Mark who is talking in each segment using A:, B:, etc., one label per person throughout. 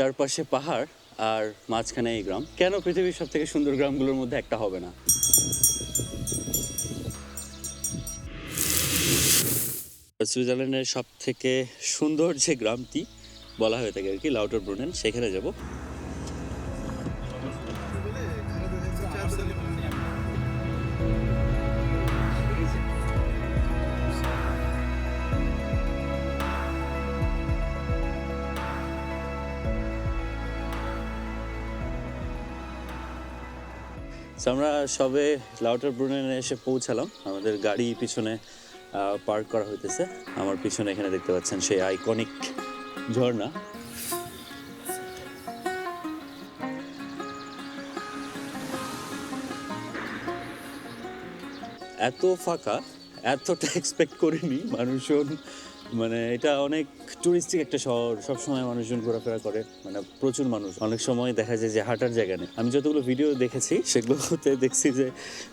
A: চারপাশে পাহাড় আর মাঝখানে এই গ্রাম। কেন পৃথিবীর সব থেকে সুন্দর গ্রামগুলোর মধ্যে একটা হবে না? সুইজারল্যান্ডের সব থেকে সুন্দর যে গ্রামটি বলা হয়ে থাকে আর কি লাউটার ব্রুনেন সেখানে যাব। আমরা সবে লাউটার ব্রুনেনে এসে পৌঁছালাম। আমাদের গাড়ি পিছনে পার্ক করা হইতেছে। আমার পিছনে এখানে দেখতে পাচ্ছেন সেই আইকনিক ঝর্ণা। এত ফাঁকা, এতটা এক্সপেক্ট করিনি মানুষজন মানে এটা অনেক টুরিস্টিক একটা শহর। সবসময় মানুষজন ঘোরাফেরা করে মানে প্রচুর মানুষ। অনেক সময় দেখা যায় যে হাঁটার জায়গা নেই। আমি যতগুলো ভিডিও দেখেছি, সেগুলোতে দেখছি যে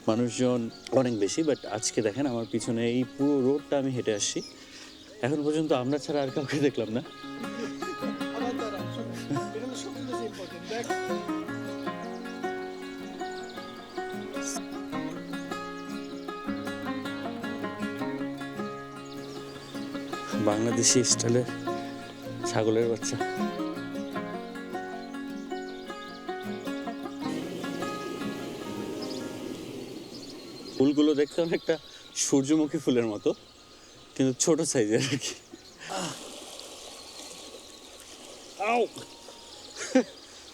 A: মানুষজন অনেক বেশি বাট আজকে দেখেন আমার পিছনে এই পুরো রোডটা আমি হেঁটে আসছি। এখন পর্যন্ত আমরা ছাড়া আর কাউকে দেখলাম না। বাংলাদেশি স্টাইলের ছাগলের বাচ্চা। ফুলগুলো দেখতে অনেকটা সূর্যমুখী ফুলের মতো কিন্তু ছোট সাইজের আর কি!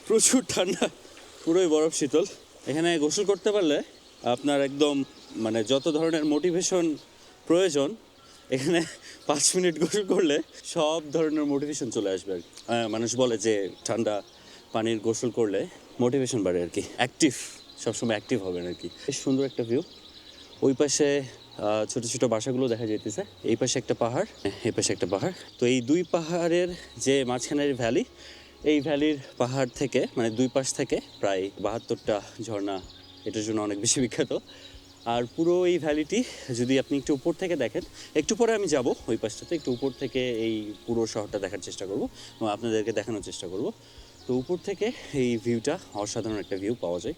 A: প্রচুর ঠান্ডা পুরোই বরফ শীতল। এখানে গোসল করতে পারলে আপনার একদম মানে যত ধরনের মোটিভেশন প্রয়োজন এখানে পাঁচ মিনিট গোসল করলে সব ধরনের মোটিভেশন চলে আসবে আর। মানুষ বলে যে ঠান্ডা পানির গোসল করলে মোটিভেশন বাড়ে আর কি। অ্যাক্টিভ সবসময় অ্যাক্টিভ হবেন আর কি। বেশ সুন্দর একটা ভিউ ওই পাশে ছোট ছোট বাসাগুলো দেখা যাইতেছে। এই পাশে একটা পাহাড়, এই পাশে একটা পাহাড়। তো এই দুই পাহাড়ের যে মাঝখানের ভ্যালি এই ভ্যালির পাহাড় থেকে মানে দুই পাশ থেকে প্রায় বাহাত্তরটা ঝর্ণা এটার জন্য অনেক বেশি বিখ্যাত। আর পুরো এই ভ্যালিটি যদি আপনি একটু উপর থেকে দেখেন, একটু পরে আমি যাব ওই পাশটাতে, একটু উপর থেকে এই পুরো শহরটা দেখার চেষ্টা করব আপনাদেরকে দেখানোর চেষ্টা করব। তো উপর থেকে এই ভিউটা অসাধারণ একটা ভিউ পাওয়া যায়।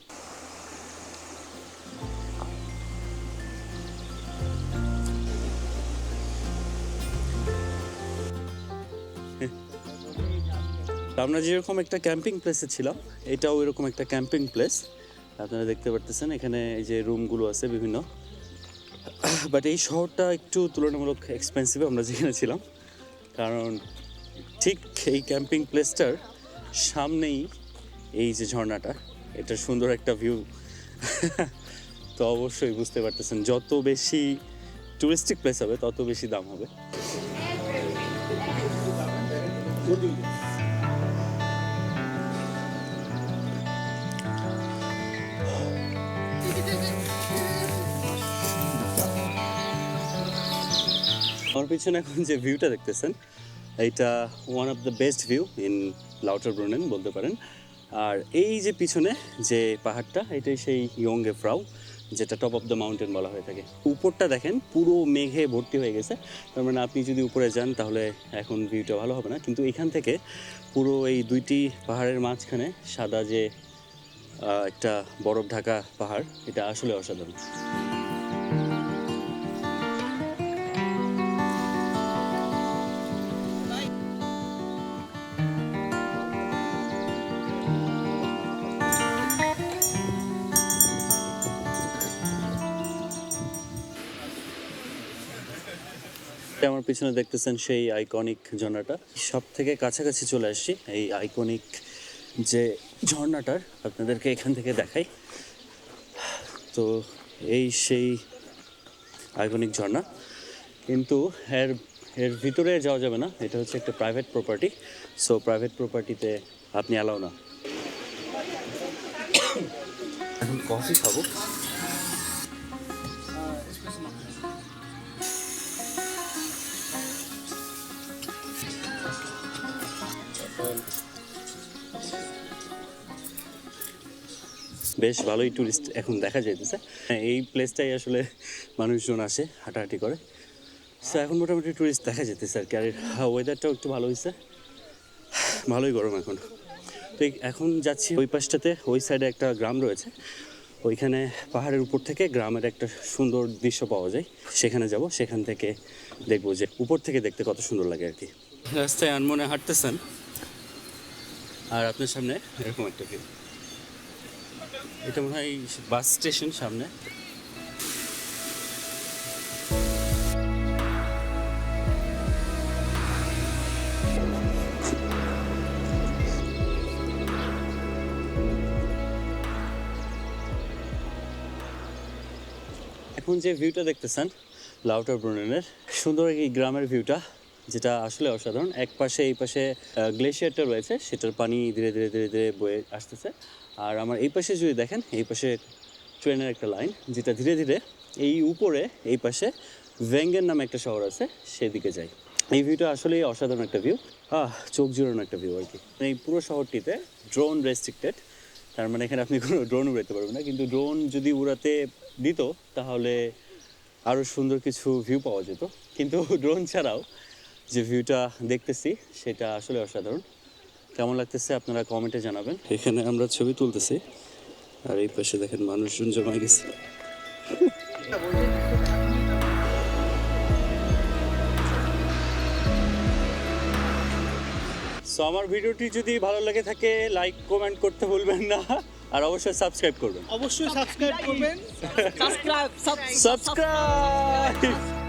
A: আমরা যেরকম একটা ক্যাম্পিং প্লেসে ছিলাম। এটাও এরকম একটা ক্যাম্পিং প্লেস। আপনারা দেখতে পারতেছেন, এখানে এই যে রুমগুলো আছে বিভিন্ন। বাট এই শহরটা একটু তুলনামূলক এক্সপেন্সিভ আমরা যেখানে ছিলাম। কারণ ঠিক এই ক্যাম্পিং প্লেসটার সামনেই এই যে ঝর্ণাটা, এটা সুন্দর একটা ভিউ তো অবশ্যই বুঝতে পারতেছেন, যত বেশি টুরিস্টিক প্লেস হবে, তত বেশি দাম হবে। আমার পিছনে এখন যে ভিউটা দেখতেছেন, এইটা one of the best view in Lauterbrunnen বলতে পারেন। আর এই যে পিছনে যে পাহাড়টা, এটাই সেই ইয়ঙ্গে ফ্রাউ যেটা টপ অফ দ্য মাউন্টেন বলা হয়ে থাকে। উপরটা দেখেন, পুরো মেঘে ভর্তি হয়ে গেছে। তার মানে আপনি যদি উপরে যান, তাহলে এখন ভিউটা ভালো হবে না। কিন্তু এখান থেকে পুরো এই দুইটি পাহাড়ের মাঝখানে সাদা যে একটা বরফ ঢাকা পাহাড়, এটা আসলে অসাধারণ। আমার পিছনে দেখতেছেন সেই আইকনিক ঝর্ণাটা। সব থেকে কাছাকাছি চলে আসছি এই আইকনিক যে ঝর্ণাটার আপনাদেরকে এখান থেকে দেখাই। তো এই সেই আইকনিক ঝর্ণা। কিন্তু এর এর ভিতরে যাওয়া যাবে না, এটা হচ্ছে একটা প্রাইভেট প্রপার্টি সো প্রাইভেট প্রপার্টিতে আপনি অ্যালাও না। এখন কফি খাব। বেশ ভালোই টুরিস্ট এখন দেখা যাইতেছে। হ্যাঁ, এই প্লেসটাই আসলে মানুষজন আসে হাঁটাহাঁটি করে। সো এখন মোটামুটি টুরিস্ট দেখা যেতেছে আর কি। আর ওয়েদারটাও একটু ভালো হয়েছে ভালোই গরম এখন। তো এখন যাচ্ছি ওই পাশটাতে ওই সাইডে একটা গ্রাম রয়েছে। ওইখানে পাহাড়ের উপর থেকে গ্রামের একটা সুন্দর দৃশ্য পাওয়া যায়। সেখানে যাব সেখান থেকে দেখব যে উপর থেকে দেখতে কত সুন্দর লাগে আর কি। রাস্তায় আনমনে হাঁটতেছেন। আর আপনার সামনে এরকম একটা ভিউ এটা মনে হয় বাস স্টেশন সামনে। এখন যে ভিউটা দেখতেছেন লাউটার ব্রুনেনের, সুন্দর এই গ্রামের ভিউটা যেটা আসলে অসাধারণ। এক পাশে এই পাশে গ্লেশিয়ারটা রয়েছে, সেটার পানি ধীরে ধীরে ধীরে ধীরে বয়ে আসতেছে। আর আমার এই পাশে যদি দেখেন, এই পাশে ট্রেনের একটা লাইন, যেটা ধীরে ধীরে এই উপরে, এই পাশে ভেঙ্গের নামে একটা শহর আছে, সেদিকে যায় এই ভিউটা আসলেই অসাধারণ একটা ভিউ আহ, চোখ জুড়ানো একটা ভিউ আর কি। এই পুরো শহরটিতে ড্রোন রেস্ট্রিক্টেড তার মানে এখানে আপনি কোনো ড্রোন উড়াতে পারবেন না। কিন্তু ড্রোন যদি উড়াতে দিত, তাহলে আরও সুন্দর কিছু ভিউ পাওয়া যেত। কিন্তু ড্রোন ছাড়াও যে ভিউটা দেখতেছি, সেটা আসলে অসাধারণ। কেমন লাগতেছে আপনারা কমেন্টে জানাবেন। এখানে আমরা ছবি তুলতেছি। আর এই পাশে দেখেন মানুষজন জমা গেছে। সো আমার ভিডিওটি যদি ভালো লাগে থাকে লাইক কমেন্ট করতে ভুলবেন না। আর অবশ্যই সাবস্ক্রাইব করবেন।
B: অবশ্যই সাবস্ক্রাইব করবেন।
C: Sub,
A: subscribe